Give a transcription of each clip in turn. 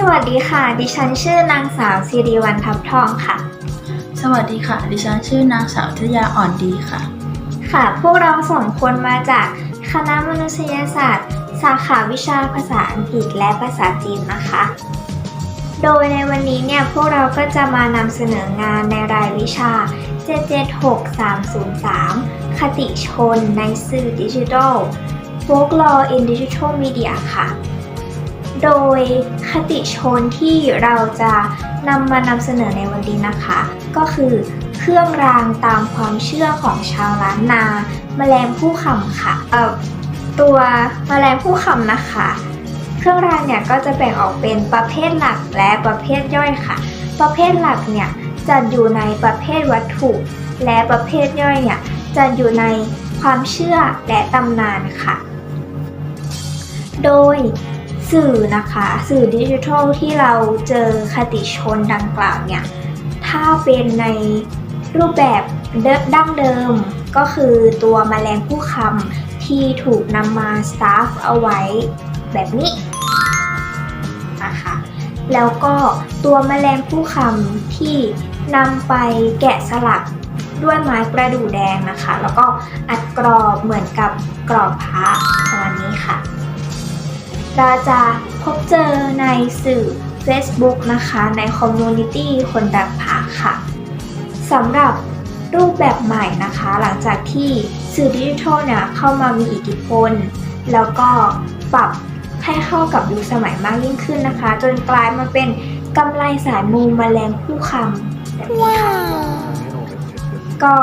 สวัสดีค่ะ ดิฉันชื่อนางสาวสิริวัลทับทองค่ะ สวัสดีค่ะ ดิฉันชื่อนางสาวทยาอ่อนดีค่ะ ค่ะ พวกเราสองคนมาจากคณะมนุษยศาสตร์ สาขาวิชาภาษาอังกฤษและภาษาจีนนะคะ โดยในวันนี้เนี่ยพวกเราก็จะมานำเสนองานในรายวิชา 776303 คติชนในสื่อดิจิทัล Folklore in Digital Media ค่ะ โดยคติชนที่เราจะนำมานำเสนอในวันนี้นะคะ ก็คือเครื่องรางตามความเชื่อของชาวล้านนา แมลงผู้คำค่ะเอ่อตัวแมลงผู้คำนะคะ เครื่องรางเนี่ยก็จะแบ่งออกเป็นประเภทหลักและประเภทย่อยค่ะ ประเภทหลักเนี่ยจะอยู่ในประเภทวัตถุ และประเภทย่อยเนี่ยจะอยู่ในความเชื่อและตำนานค่ะ โดย สื่อนะคะ สื่อดิจิทัลที่เราเจอคติชนดังกล่าวเนี่ย ถ้าเป็นในรูปแบบเดิมดั้งเดิม ก็คือตัวแมลงผู้คำที่ถูกนำมาสตาฟเอาไว้แบบนี้นะคะแล้วก็ตัวแมลงผู้คำที่นำไปแกะสลักด้วยไม้ประดู่แดงนะคะ แล้วก็อัดกรอบเหมือนกับกรอบพระประมาณนี้ค่ะ เราจะพบเจอในสื่อ Facebook นะคะ ในคอมมูนิตี้คนดักผาค่ะสำหรับรูปแบบใหม่นะคะ หลังจากที่สื่อดิจิทัลเนี่ยเข้ามามีอิทธิพล แล้วก็ปรับให้เข้ากับยุคสมัยมากยิ่งขึ้นนะคะ จนกลายมาเป็นกำไรสายมูแมลงผู้คำแบบนี้ค่ะ ก็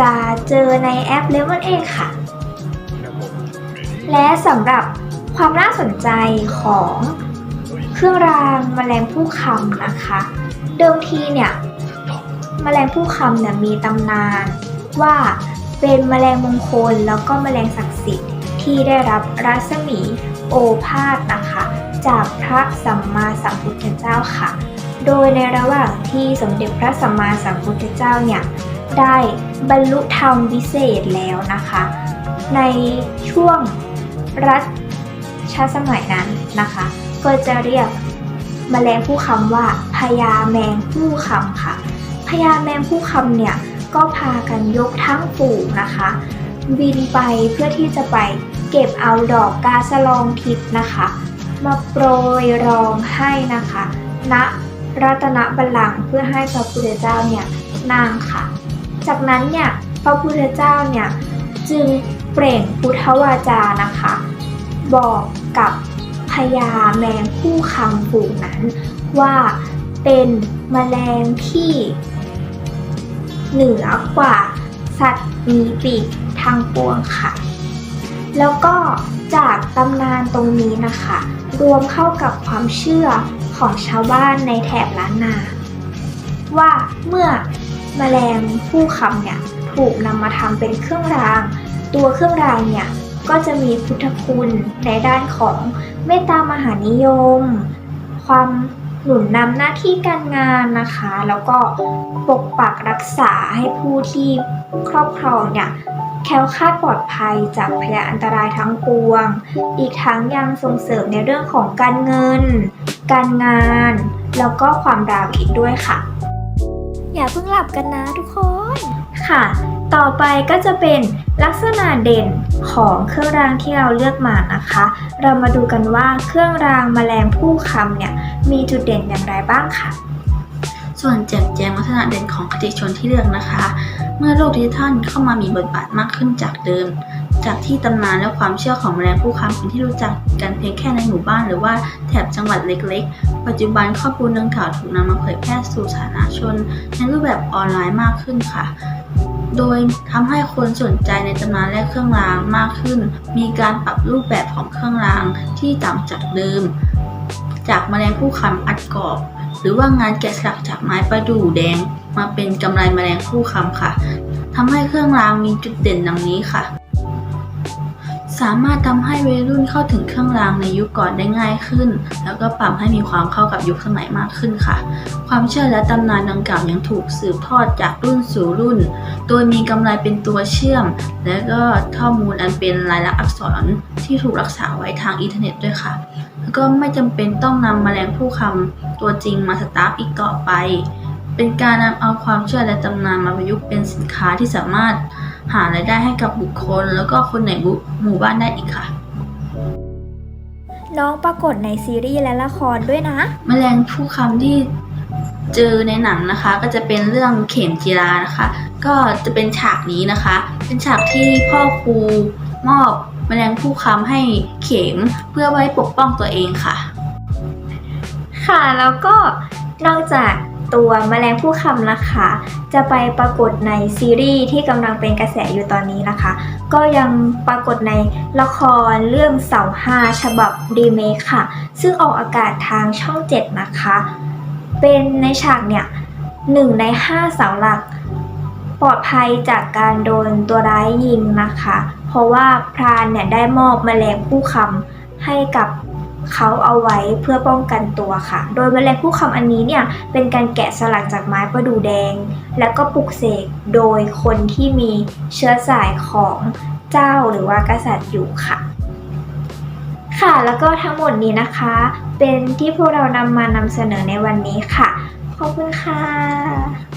จะเจอในแอป l e m o n เองค่ะ และสำหรับ ความน่าสนใจของเครื่องรางแมลงผู้คำนะคะ เดิมทีเนี่ยแมลงผู้คำเนี่ยมีตำนานว่าเป็นแมลงมงคลแล้วก็แมลงศักดิ์สิทธิ์ที่ได้รับรัศมีโอภาสนะคะ จากพระสัมมาสัมพุทธเจ้าค่ะ โดยในระหว่างที่สมเด็จพระสัมมาสัมพุทธเจ้าเนี่ยได้บรรลุธรรมวิเศษแล้วนะคะ ในช่วงรัช สมัยนั้นนะคะ ก็จะเรียกแมลงผู้คำว่าพญาแมงผู้คำค่ะพญาแมงผู้คำเนี่ยก็พากันยกทั้งฝูงนะคะ บินไปเพื่อที่จะไปเก็บเอาดอกกาสะลองทิพนะคะ มาโปรยรองให้นะคะณรัตนบัลลังก์เพื่อให้พระพุทธเจ้าเนี่ยนั่งค่ะ จากนั้นเนี่ยพระพุทธเจ้าเนี่ยจึงเปล่งพุทธวาจานะคะ บอกกับพญาแมงผู้คำฝูงนั้น ว่าเป็นแมลงที่ เหนือกว่าสัตว์มีปีกทางปวงค่ะ แล้วก็จากตำนานตรงนี้นะคะ รวมเข้ากับความเชื่อของชาวบ้านในแถบล้านนา ว่าเมื่อแมลงผู้คำเนี่ยถูกนำมาทำเป็นเครื่องราง ตัวเครื่องรางเนี่ย ก็จะมีพุทธคุณในด้านของเมตตามหานิยม ความหนุนนำหน้าที่การงานนะคะ แล้วก็ปกปักรักษาให้ผู้ที่ครอบครองเนี่ยแคล้วคลาดปลอดภัยจากพยานอันตรายทั้งปวง อีกทั้งยังส่งเสริมในเรื่องของการเงิน การงาน แล้วก็ความรักอีกด้วยค่ะ อย่าเพิ่งหลับกันนะทุกคน ค่ะ ต่อไปก็จะเป็นลักษณะเด่น ของเครื่องรางที่เราเลือกมานะคะ เรามาดูกันว่าเครื่องรางแมลงผู้คำเนี่ยมีจุดเด่นอย่างไรบ้างค่ะ ส่วนแจกแจงลักษณะเด่นของคติชนที่เลือกนะคะ เมื่อโลกดิจิทัลเข้ามามีบทบาทมากขึ้นจากเดิม จากที่ตำนานและความเชื่อของแมลงผู้คำเป็นที่รู้จักกันเพียงแค่ในหมู่บ้านหรือว่าแถบจังหวัดเล็ก ๆ ปัจจุบันข้อมูลดังกล่าวถูกนำมาเผยแพร่สู่สาธารณชน ในรูปแบบออนไลน์มากขึ้นค่ะ โดยทำให้คนสนใจในตำนานและเครื่องรางมากขึ้น มีการปรับรูปแบบของเครื่องรางที่ต่างจากเดิม จากแมลงผู้คำอัดกรอบ หรือว่างานแกะสลักจากไม้ประดู่แดง มาเป็นกำไรแมลงผู้คำค่ะทำให้เครื่องรางมีจุดเด่นดังนี้ค่ะ สามารถทำให้วัยรุ่นเข้าถึงเครื่องรางในยุคก่อนได้ง่ายขึ้น แล้วก็ปรับให้มีความเข้ากับยุคสมัยมากขึ้นค่ะ ความเชื่อและตำนานดังกล่าวยังถูกสืบทอดจากรุ่นสู่รุ่น โดยมีกำไรเป็นตัวเชื่อม และก็ข้อมูลอันเป็นลายลักษณ์อักษรที่ถูกรักษาไว้ทางอินเทอร์เน็ตด้วยค่ะ แล้วก็ไม่จำเป็นต้องนำแมลงผู้คำตัวจริงมาสตาร์ฟอีกต่อไป เป็นการนำเอาความเชื่อและตำนานมาประยุกต์เป็นสินค้าที่สามารถ หารายได้ให้กับบุคคล แล้วก็คนในหมู่บ้านได้อีกค่ะ น้องปรากฏในซีรีส์และละครด้วยนะ แมลงผู้คำที่เจอในหนังนะคะ ก็จะเป็นเรื่องเข็มจีรานะคะ ก็จะเป็นฉากนี้นะคะ เป็นฉากที่พ่อครูมอบแมลงผู้คำให้เข็มเพื่อไว้ปกป้องตัวเองค่ะ ค่ะแล้วก็นอกจาก ตัวแมลงผู้คำนะคะ จะไปปรากฏในซีรีส์ที่กำลังเป็นกระแสอยู่ตอนนี้นะคะ ก็ยังปรากฏในละครเรื่องเสาห้าฉบับรีเมคค่ะ ซึ่งออกอากาศทางช่อง7นะคะ เป็นในฉากเนี่ยหนึ่งในห้าเสาหลัก ปลอดภัยจากการโดนตัวร้ายยิงนะคะ เพราะว่าพรานเนี่ยได้มอบแมลงผู้คำให้กับ เขาเอาไว้เพื่อป้องกันตัวค่ะ โดยแมลงผู้คำอันนี้เนี่ยเป็นการแกะสลักจากไม้ประดู่แดง แล้วก็ปลุกเสกโดยคนที่มีเชื้อสายของเจ้าหรือว่ากษัตริย์อยู่ค่ะ ค่ะแล้วก็ทั้งหมดนี้นะคะ เป็นที่พวกเรานำมานำเสนอในวันนี้ค่ะ ขอบคุณค่ะ